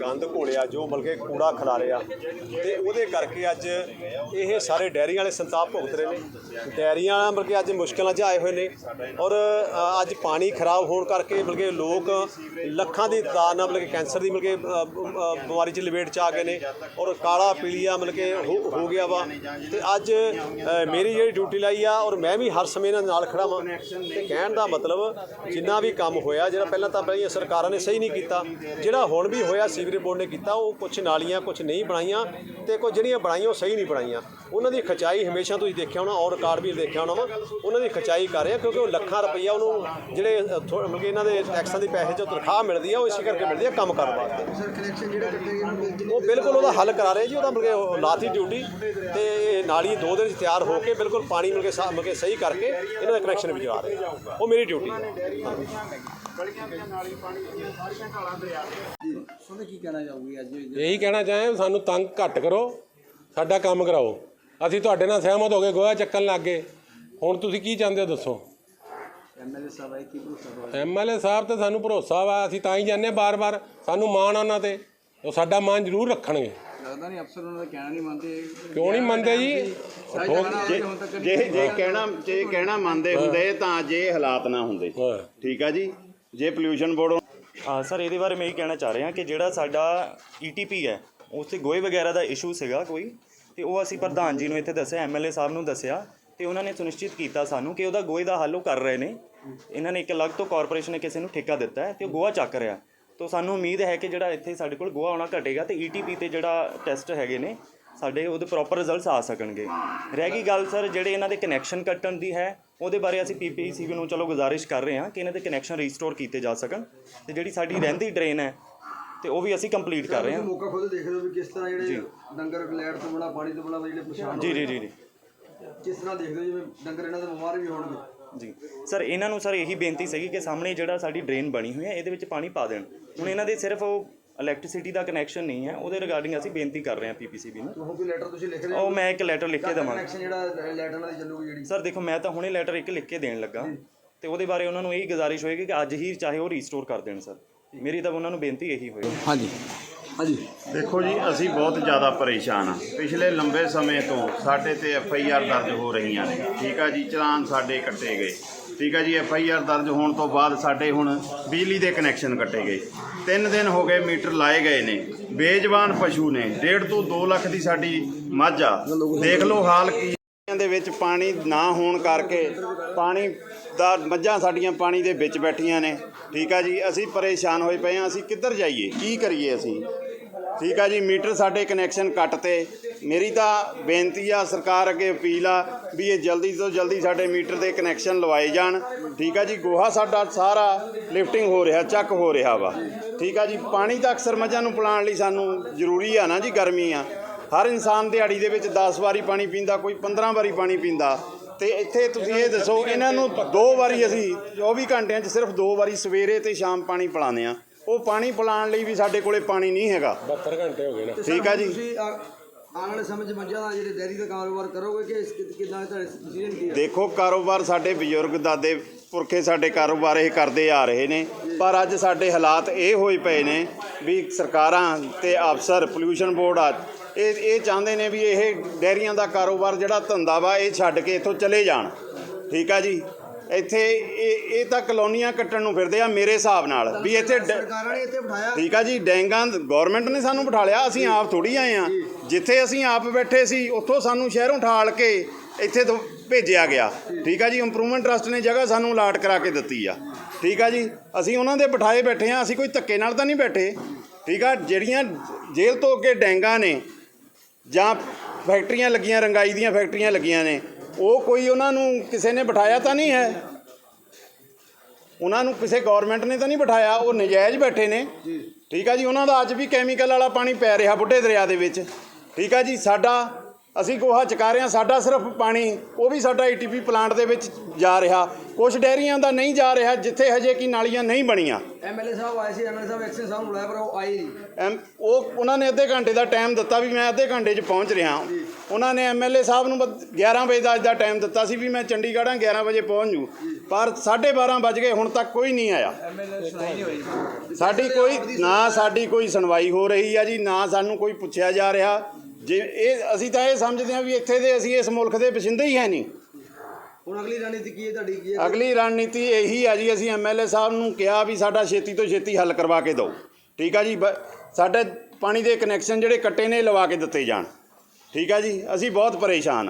ਗੰਦ ਘੋਲਿਆ ਜੋ ਬਲਕਿ ਕੂੜਾ ਖਿਲਾਰੇ ਆ ਤੇ ਉਹਦੇ ਕਰਕੇ ਅੱਜ ਇਹ ਸਾਰੇ ਡੈਰੀਆਂ ਵਾਲੇ ਸੰਤਾਪ ਭੁਗਤ ਰਹੇ ਨੇ। ਡੈਰੀਆਂ ਬਲਕਿ ਅੱਜ ਮੁਸ਼ਕਲਾਂ 'ਚ ਆਏ ਹੋਏ ਨੇ। ਔਰ ਅੱਜ ਪਾਣੀ ਖਰਾਬ ਹੋਣ ਕਰਕੇ ਬਲਕਿ ਲੋਕ ਲੱਖਾਂ ਦੀ ਤਾਦਾਦ ਨਾਲ ਬਲਕਿ ਕੈਂਸਰ ਦੀ ਬਲਕਿ ਅ, ਬਿਮਾਰੀ 'ਚ ਲਪੇਟ 'ਚ ਆ ਗਏ ਨੇ। ਔਰ ਕਾਲਾ ਪੀਲੀਆ ਬਲਕਿ ਹੋ ਹੋ ਗਿਆ ਵਾ। ਤੇ ਅੱਜ ਮੇਰੀ ਜਿਹੜੀ ਡਿਊਟੀ ਲਾਈ ਆ ਔਰ ਮੈਂ ਵੀ ਹਰ ਸਮੇਂ ਇਹਨਾਂ ਦੇ ਨਾਲ ਖੜਾ ਵਾਂ। ਤੇ ਕਹਿਣ ਦਾ ਮਤਲਬ ਜਿੰਨਾ ਵੀ ਕੰਮ ਹੋਇਆ ਜਿਹੜਾ ਪਹਿਲਾਂ ਤਾਂ ਪਹਿਲੀਆਂ ਸਰਕਾਰਾਂ ਨੇ ਸਹੀ ਨਹੀਂ ਕੀਤਾ ਜਿਹੜਾ ਹੁਣ ਵੀ ਹੋਇਆ ਸੀ ਸੀਵਰੇਜ ਬੋਰਡ ਨੇ ਕੀਤਾ ਉਹ ਕੁਝ ਨਾਲੀਆਂ ਕੁਝ ਨਹੀਂ ਬਣਾਈਆਂ ਤੇ ਕੁਝ ਜਿਹੜੀਆਂ ਬਣਾਈਆਂ ਉਹ ਸਹੀ ਨਹੀਂ ਬਣਾਈਆਂ। ਉਹਨਾਂ ਦੀ ਖਚਾਈ ਹਮੇਸ਼ਾ ਤੁਸੀਂ ਦੇਖਿਆ ਹੋਣਾ ਔਰ ਰਿਕਾਰਡ ਵੀ ਦੇਖਿਆ ਹੋਣਾ ਵਾ ਉਹਨਾਂ ਦੀ ਖਚਾਈ ਕਰ ਰਿਹਾ ਕਿਉਂਕਿ ਉਹ ਲੱਖਾਂ ਰੁਪਈਆ ਉਹਨੂੰ ਜਿਹੜੇ ਮਤਲਬ ਕਿ ਇਹਨਾਂ ਦੇ ਟੈਕਸਾਂ ਦੀ ਪੈਸੇ ਜੋ ਤਨਖਾਹ ਮਿਲਦੀ ਆ ਉਹ ਇਸੇ ਕਰਕੇ ਮਿਲਦੀ ਆ ਕੰਮ ਕਰਨ ਵਾਸਤੇ। ਉਹ ਬਿਲਕੁਲ ਉਹਦਾ ਹੱਲ ਕਰਾ ਰਹੇ ਜੀ ਉਹਦਾ ਮਤਲਬ ਕਿ ਲਾਤੀ ਡਿਊਟੀ ਤੇ ਇਹ ਨਾਲੀ ਦੋ ਦਿਨ 'ਚ ਤਿਆਰ ਹੋ ਕੇ ਬਿਲਕੁਲ ਪਾਣੀ ਮਿਲ ਕੇ ਮਤਲਬ ਕਿ ਸਹੀ ਕਰਕੇ ਇਹਨਾਂ ਦਾ ਕਨੈਕਸ਼ਨ ਵੀ ਜਵਾ ਰਹੇ ਉਹ ਮੇਰੀ ਡਿਊਟੀ ਹੈ ਤੁਹਾਨੂੰ ਕੀ ਕਹਿਣਾ ਚਾਹੋਗੇ ਅੱਜ ਇਹੀ ਕਹਿਣਾ ਚਾਹਾਂ ਸਾਨੂੰ ਤੰਗ ਘੱਟ ਕਰੋ ਸਾਡਾ ਕੰਮ ਕਰਾਓ। ਅਸੀਂ ਤੁਹਾਡੇ ਨਾਲ ਸਹਿਮਤ ਹੋ ਗਏ ਗੋਹਾ ਚੱਕਣ ਲੱਗ ਗਏ। ਹੁਣ ਤੁਸੀਂ ਕੀ ਚਾਹੁੰਦੇ ਹੋ ਦੱਸੋ? ਐਮਐਲਏ ਸਾਹਿਬ ਆਏ ਕੀ ਭਰੋਸਾ ਦਵਾਇਆ ਐਮਐਲਏ ਸਾਹਿਬ ਤੇ ਸਾਨੂੰ ਭਰੋਸਾ ਵਾ ਅਸੀਂ ਤਾਂ ਹੀ ਜਾਂਦੇ ਬਾਰ-ਬਾਰ। ਸਾਨੂੰ ਮਾਣ ਆ ਉਹਨਾਂ ਤੇ। ਉਹ ਸਾਡਾ ਮਾਣ ਜ਼ਰੂਰ ਰੱਖਣਗੇ। ਲੱਗਦਾ ਨਹੀਂ ਅਫਸਰ ਉਹਨਾਂ ਦਾ ਕਹਿਣਾ ਨਹੀਂ ਮੰਨਦੇ। ਕਿਉਂ ਨਹੀਂ ਮੰਨਦੇ ਜੀ? ਜੇ ਜੇ ਜੇ ਕਹਿਣਾ ਜੇ ਕਹਿਣਾ ਮੰਨਦੇ ਹੁੰਦੇ ਤਾਂ ਇਹ ਹਾਲਾਤ ਨਾ ਹੁੰਦੇ। ਠੀਕ ਆ ਜੀ? ਜੇ ਪੋਲਿਊਸ਼ਨ ਬੋਰਡ ਸਰ, ਇਹਦੇ ਬਾਰੇ ਮੈਂ ਇਹ ਕਹਿਣਾ ਚਾਹ ਰਿਹਾ ਕਿ ਜਿਹੜਾ ਸਾਡਾ ਈਟੀਪੀ ਹੈ ਉਸ ਤੇ ਗੋਏ ਵਗੈਰਾ ਦਾ ਇਸ਼ੂ ਸੀਗਾ ਕੋਈ, ਤੇ ਉਹ ਅਸੀਂ ਪ੍ਰਧਾਨ ਜੀ ਨੂੰ ਇੱਥੇ ਦੱਸਿਆ ਐਮਐਲਏ ਸਾਹਿਬ ਨੂੰ ਦੱਸਿਆ, ਤੇ ਉਹਨਾਂ ਨੇ ਸੁਨਿਸ਼ਚਿਤ ਕੀਤਾ ਸਾਨੂੰ ਕਿ ਉਹਦਾ ਗੋਏ ਦਾ ਹੱਲ ਉਹ ਕਰ ਰਹੇ ਨੇ। ਇਹਨਾਂ ਨੇ ਇੱਕ ਅਲੱਗ ਤੋਂ ਕਾਰਪੋਰੇਸ਼ਨ ਨੇ ਕਿਸੇ ਨੂੰ ਠੇਕਾ ਦਿੱਤਾ ਹੈ ਤੇ ਉਹ ਗੋਆ ਚੱਕ ਰਿਹਾ। ਤੋਂ ਸਾਨੂੰ ਉਮੀਦ ਹੈ ਕਿ ਜਿਹੜਾ ਇੱਥੇ ਸਾਡੇ ਕੋਲ ਗੋਆ ਆਉਣਾ ਘਟੇਗਾ ਤੇ ਈਟੀਪੀ ਤੇ ਜਿਹੜਾ ਟੈਸਟ ਹੈਗੇ ਨੇ, ਸਾਡੇ ਉਹਦੇ ਪ੍ਰੋਪਰ ਰਿਜ਼ਲਟਸ ਆ ਸਕਣਗੇ। ਰਹਿ ਗਈ ਗੱਲ, ਸਰ, ਜਿਹੜੇ ਇਹਨਾਂ ਦੇ ਕਨੈਕਸ਼ਨ ਕੱਟਣ ਦੀ ਹੈ ਉਹਦੇ ਬਾਰੇ ਅਸੀਂ ਪੀਪੀਸੀਬੀ ਨੂੰ ਚਲੋ ਗੁਜ਼ਾਰਿਸ਼ ਕਰ ਰਹੇ ਹਾਂ ਕਿ ਇਹਨਾਂ ਦੇ ਕਨੈਕਸ਼ਨ ਰੀਸਟੋਰ ਕੀਤੇ ਜਾ ਸਕਣ ਤੇ ਜਿਹੜੀ ਸਾਡੀ ਰਹਿੰਦੀ ਡਰੇਨ ਹੈ ਤੇ ਉਹ ਵੀ ਅਸੀਂ ਕੰਪਲੀਟ ਕਰ ਰਹੇ ਹਾਂ। ਮੌਕਾ ਖੁਦ ਦੇਖ ਰਹੇ ਹੋ ਵੀ ਕਿਸ ਤਰ੍ਹਾਂ ਜਿਹੜੇ ਡੰਗਰ ਲੈਟ ਤੋਂ ਬਣਾ ਪਾਣੀ ਤੋਂ ਬਣਾ ਜਿਹੜੇ ਪਰੇਸ਼ਾਨ ਜੀ ਜੀ ਜੀ ਜੀ। ਕਿਸ ਤਰ੍ਹਾਂ ਦੇਖਦੇ ਹੋ ਜਿਵੇਂ ਡੰਗਰ ਇਹਨਾਂ ਦੇ ਬਿਮਾਰ ਵੀ ਹੋਣਗੇ? ਜੀ। ਸਰ ਇਹਨਾਂ ਨੂੰ ਸਰ ਇਹੀ ਬੇਨਤੀ ਸੀਗੀ ਕਿ ਸਾਹਮਣੇ ਜਿਹੜਾ ਸਾਡੀ ਡਰੇਨ ਬਣੀ ਹੋਈ ਹੈ ਇਹਦੇ ਵਿੱਚ ਪਾਣੀ ਪਾ ਦੇਣ। ਹੁਣ ਇਹਨਾਂ ਦੇ ਸਿਰਫ ਉਹ ਇਲੈਕਟ੍ਰਿਸਿਟੀ ਦਾ ਕਨੈਕਸ਼ਨ ਨਹੀਂ ਹੈ ਉਹਦੇ ਰਿਗਾਰਡਿੰਗ ਅਸੀਂ ਬੇਨਤੀ ਕਰ ਰਹੇ ਹਾਂ ਪੀਪੀਸੀਬੀ ਨੂੰ। ਉਹ ਕੋਈ ਲੈਟਰ ਤੁਸੀਂ ਲਿਖ ਰਹੇ ਉਹ ਮੈਂ ਇੱਕ ਲੈਟਰ ਲਿਖ ਕੇ ਦੇਵਾਂਗਾ। ਕਨੈਕਸ਼ਨ ਜਿਹੜਾ ਲੈਟ ਨਾਲ ਚੱਲੂਗੀ ਜਿਹੜੀ? ਸਰ ਦੇਖੋ ਮੈਂ ਤਾਂ ਹੁਣੇ ਲੈਟਰ ਇੱਕ ਲਿਖ ਕੇ ਦੇਣ ਲੱਗਾ। ਤੇ ਉਹਦੇ ਬਾਰੇ ਉਹਨਾਂ ਨੂੰ ਇਹੀ ਗੁਜ਼ਾਰਿਸ਼ ਹੋਏਗੀ ਕਿ ਅੱਜ ਹੀ ਚਾਹੇ ਉਹ ਰੀਸਟੋਰ ਕਰ ਦੇਣ ਸਰ ਮੇਰੀ ਤਾਂ ਉਹਨਾਂ ਨੂੰ ਬੇਨਤੀ ਇਹੀ ਹੋਏਗੀ ਹਾਂਜੀ। ਹਾਂਜੀ। ਦੇਖੋ ਜੀ ਅਸੀਂ ਬਹੁਤ ਜ਼ਿਆਦਾ ਪਰੇਸ਼ਾਨ ਆ ਪਿਛਲੇ ਲੰਬੇ ਸਮੇਂ ਤੋਂ ਸਾਡੇ ਤੇ ਐਫ ਆਈ ਆਰ ਦਰਜ ਹੋ ਰਹੀਆਂ ਨੇ। ਠੀਕ ਆ ਜੀ ਚਲਾਨ ਸਾਡੇ ਕੱਟੇ ਗਏ। ਠੀਕ ਆ ਜੀ ਐਫ ਆਈ ਆਰ ਦਰਜ ਹੋਣ ਤੋਂ ਬਾਅਦ ਸਾਡੇ ਹੁਣ ਬਿਜਲੀ ਦੇ ਕਨੈਕਸ਼ਨ ਕੱਟੇ ਗਏ। ਤਿੰਨ ਦਿਨ ਹੋ ਗਏ ਮੀਟਰ ਲਾਏ ਗਏ ਨੇ। ਬੇਜਵਾਨ ਪਸ਼ੂ ਨੇ 1.5 ਤੋਂ 2 ਲੱਖ ਦੀ ਸਾਡੀ ਮੱਝ ਆ। ਦੇਖ ਲਓ ਹਾਲ ਕੀ ਦੇ ਵਿੱਚ ਪਾਣੀ ਨਾ ਹੋਣ ਕਰਕੇ ਪਾਣੀ ਦਾ ਮੱਝਾਂ ਸਾਡੀਆਂ ਪਾਣੀ ਦੇ ਵਿੱਚ ਬੈਠੀਆਂ ਨੇ। ਠੀਕ ਆ ਜੀ, ਅਸੀਂ ਪਰੇਸ਼ਾਨ ਹੋਏ ਪਏ ਆ। ਅਸੀਂ ਕਿੱਧਰ ਜਾਈਏ? ਕੀ ਕਰੀਏ ਅਸੀਂ? ਠੀਕ ਆ ਜੀ, ਮੀਟਰ ਸਾਡੇ ਕਨੈਕਸ਼ਨ ਕੱਟਤੇ। ਮੇਰੀ ਤਾਂ ਬੇਨਤੀ ਆ ਸਰਕਾਰ ਅੱਗੇ ਅਪੀਲ ਆ ਵੀ ਇਹ ਜਲਦੀ ਤੋਂ ਜਲਦੀ ਸਾਡੇ ਮੀਟਰ ਦੇ ਕਨੈਕਸ਼ਨ ਲਵਾਏ ਜਾਣ। ਠੀਕ ਆ ਜੀ ਗੋਹਾ ਸਾਡਾ ਸਾਰਾ ਲਿਫਟਿੰਗ ਹੋ ਰਿਹਾ ਚੱਕ ਹੋ ਰਿਹਾ ਵਾ। ਠੀਕ ਆ ਜੀ ਪਾਣੀ ਤਾਂ ਅਕਸਰ ਮੱਝਾਂ ਨੂੰ ਪਿਲਾਉਣ ਲਈ ਸਾਨੂੰ ਜ਼ਰੂਰੀ ਆ ਨਾ ਜੀ ਗਰਮੀ ਆ। ਹਰ ਇਨਸਾਨ ਦਿਹਾੜੀ ਦੇ ਵਿੱਚ 10 ਵਾਰੀ ਪਾਣੀ ਪੀਂਦਾ ਕੋਈ 15 ਵਾਰੀ ਪਾਣੀ ਪੀਂਦਾ। ਤੇ ਇੱਥੇ ਤੁਸੀਂ ਇਹ ਦੱਸੋ ਇਹਨਾਂ ਨੂੰ ਦੋ ਵਾਰੀ ਅਸੀਂ 24 ਘੰਟਿਆਂ 'ਚ ਸਿਰਫ ਦੋ ਵਾਰੀ ਸਵੇਰੇ ਤੇ ਸ਼ਾਮ ਪਾਣੀ ਪਿਲਾਉਂਦੇ ਆ। ਉਹ ਪਾਣੀ ਪਿਲਾਉਣ ਲਈ ਵੀ ਸਾਡੇ ਕੋਲੇ ਪਾਣੀ ਨਹੀਂ ਹੈਗਾ। 72 ਘੰਟੇ ਹੋ ਗਏ ਨਾ। ਠੀਕ ਆ ਜੀ। ਆਉਣ ਵਾਲੇ ਸਮੇਂ 'ਚ ਦਾ ਜਿਹੜੇ ਡੈਰੀ ਦਾ ਕਾਰੋਬਾਰ ਕਰੋਗੇ ਕਿ ਇਸ- ਕਿੱਦਾਂ ਤੁਹਾਡੇ ਡਿਸੀਜਨ ਕੀ ਹੈ ਦੇਖੋ ਕਾਰੋਬਾਰ ਸਾਡੇ ਬਜ਼ੁਰਗ ਦਾਦੇ ਪੁਰਖੇ ਸਾਡੇ ਕਾਰੋਬਾਰ ਇਹ ਕਰਦੇ ਆ ਰਹੇ ਨੇ ਪਰ ਅੱਜ ਸਾਡੇ ਹਾਲਾਤ ਇਹ ਹੋਏ ਪਏ ਨੇ ਵੀ ਸਰਕਾਰਾਂ ਤੇ ਅਫਸਰ ਪੋਲਿਊਸ਼ਨ ਬੋਰਡ ਆ ਇਹ ਇਹ ਚਾਹੁੰਦੇ ਨੇ ਵੀ ਇਹ ਡੈਰੀਆਂ ਦਾ ਕਾਰੋਬਾਰ ਜਿਹੜਾ ਧੰਦਾ ਵਾ ਇਹ ਛੱਡ ਕੇ ਇੱਥੋਂ ਚਲੇ ਜਾਣ। ਠੀਕ ਆ ਜੀ? ਇੱਥੇ ਇਹ ਇਹ ਤਾਂ ਕਲੋਨੀਆਂ ਕੱਟਣ ਨੂੰ ਫਿਰਦੇ ਆ ਮੇਰੇ ਹਿਸਾਬ ਨਾਲ ਵੀ ਇੱਥੇ ਡ- ਸਰਕਾਰਾਂ ਨੇ ਇੱਥੇ ਬਿਠਾਇਆ। ਠੀਕ ਆ ਜੀ ਡੈਂਗਾਂ ਗਵਰਨਮੈਂਟ ਨੇ ਸਾਨੂੰ ਬਿਠਾ ਲਿਆ ਅਸੀਂ ਆਪ ਥੋੜੀ ਆਏ ਆ। ਜਿੱਥੇ ਅਸੀਂ ਆਪ ਬੈਠੇ ਸੀ ਉੱਥੋਂ ਸਾਨੂੰ ਸ਼ਹਿਰੋਂ ਠਾਲ ਕੇ ਇੱਥੇ ਤੋਂ ਭੇਜਿਆ ਗਿਆ। ਠੀਕ ਆ ਜੀ ਇੰਪਰੂਵਮੈਂਟ ਟਰਸਟ ਨੇ ਜਗ੍ਹਾ ਸਾਨੂੰ ਅਲਾਟ ਕਰਾ ਕੇ ਦਿੱਤੀ ਆ। ਠੀਕ ਆ ਜੀ ਅਸੀਂ ਉਹਨਾਂ ਦੇ ਬਿਠਾਏ ਬੈਠੇ ਆ ਅਸੀਂ ਕੋਈ ਧੱਕੇ ਨਾਲ ਤਾਂ ਨਹੀਂ ਬੈਠੇ। ਠੀਕ ਆ ਜਿਹੜੀਆਂ ਜੇਲ੍ਹ ਤੋਂ ਅੱਗੇ ਡੈਂਗਾਂ ਨੇ ਜਾਂ ਫੈਕਟਰੀਆਂ ਲੱਗੀਆਂ ਰੰਗਾਈ ਦੀਆਂ ਫੈਕਟਰੀਆਂ ਲੱਗੀਆਂ ਨੇ ਉਹ ਕੋਈ ਉਹਨਾਂ ਨੂੰ ਕਿਸੇ ਨੇ ਬਿਠਾਇਆ ਤਾਂ ਨਹੀਂ ਹੈ। ਉਹਨਾਂ ਨੂੰ ਕਿਸੇ ਗਵਰਨਮੈਂਟ ਨੇ ਤਾਂ ਨਹੀਂ ਬਿਠਾਇਆ ਉਹ ਨਜਾਇਜ਼ ਬੈਠੇ ਨੇ। ਠੀਕ ਆ ਜੀ ਉਹਨਾਂ ਦਾ ਅੱਜ ਵੀ ਕੈਮੀਕਲ ਵਾਲਾ ਪਾਣੀ ਪੈ ਰਿਹਾ ਬੁੱਢੇ ਦਰਿਆ ਦੇ ਵਿੱਚ। ਠੀਕ ਆ ਜੀ ਸਾਡਾ ਅਸੀਂ ਗੋਹਾ ਚਕਾ ਰਹੇ ਹਾਂ ਸਾਡਾ ਸਿਰਫ ਪਾਣੀ ਉਹ ਵੀ ਸਾਡਾ ਏਟੀਪੀ ਪਲਾਂਟ ਦੇ ਵਿੱਚ ਜਾ ਰਿਹਾ। ਕੁਝ ਡੈਰੀਆਂ ਦਾ ਨਹੀਂ ਜਾ ਰਿਹਾ ਜਿੱਥੇ ਹਜੇ ਕੀ ਨਾਲੀਆਂ ਨਹੀਂ ਬਣੀਆਂ। ਐਮਐਲਏ ਸਾਹਿਬ ਆਏ ਸੀ ਐਮਐਲਏ ਸਾਹਿਬ ਐਕਸ਼ਨ ਸਾਹਿਬ ਨੂੰ ਬੁਲਾਇਆ ਪਰ ਉਹ ਆਏ ਨਹੀਂ ਐਮ ਉਹ ਉਹਨਾਂ ਨੇ ਅੱਧੇ ਘੰਟੇ ਦਾ ਟਾਈਮ ਦਿੱਤਾ ਵੀ ਮੈਂ ਅੱਧੇ ਘੰਟੇ 'ਚ ਪਹੁੰਚ ਰਿਹਾ ਉਹਨਾਂ ਨੇ ਐਮਐਲਏ ਸਾਹਿਬ ਨੂੰ ਬਸ 11 ਵਜੇ ਦਾ ਅੱਜ ਦਾ ਟਾਈਮ ਦਿੱਤਾ ਸੀ ਵੀ ਮੈਂ ਚੰਡੀਗੜ੍ਹਾਂ 11 ਵਜੇ ਪਹੁੰਚ ਜੂ। ਪਰ 12:30 ਵੱਜ ਗਏ ਹੁਣ ਤੱਕ ਕੋਈ ਨਹੀਂ ਆਇਆ। ਸਾਡੀ ਕੋਈ ਨਾ ਸਾਡੀ ਕੋਈ ਸੁਣਵਾਈ ਹੋ ਰਹੀ ਆ ਜੀ ਨਾ ਸਾਨੂੰ ਕੋਈ ਪੁੱਛਿਆ ਜਾ ਰਿਹਾ। ਜੇ ਇਹ ਅਸੀਂ ਤਾਂ ਇਹ ਸਮਝਦੇ ਹਾਂ ਵੀ ਇੱਥੇ ਦੇ ਅਸੀਂ ਇਸ ਮੁਲਕ ਦੇ ਵਸਿੰਦੇ ਹੀ ਹੈ ਨਹੀਂ। ਹੁਣ ਅਗਲੀ ਰਣਨੀਤੀ ਕੀ ਹੈ ਤੁਹਾਡੀ ਕੀ ਹੈ? ਅਗਲੀ ਰਣਨੀਤੀ ਇਹੀ ਆ ਜੀ ਅਸੀਂ ਐਮਐਲਏ ਸਾਹਿਬ ਨੂੰ ਕਿਹਾ ਵੀ ਸਾਡਾ ਛੇਤੀ ਤੋਂ ਛੇਤੀ ਹੱਲ ਕਰਵਾ ਕੇ ਦਿਓ। ਠੀਕ ਆ ਜੀ ਸਾਡੇ ਪਾਣੀ ਦੇ ਕਨੈਕਸ਼ਨ ਜਿਹੜੇ ਕੱਟੇ ਨੇ ਲਵਾ ਕੇ ਦਿੱਤੇ ਜਾਣ। ਠੀਕ ਆ ਜੀ ਅਸੀਂ ਬਹੁਤ ਪਰੇਸ਼ਾਨ ਆ।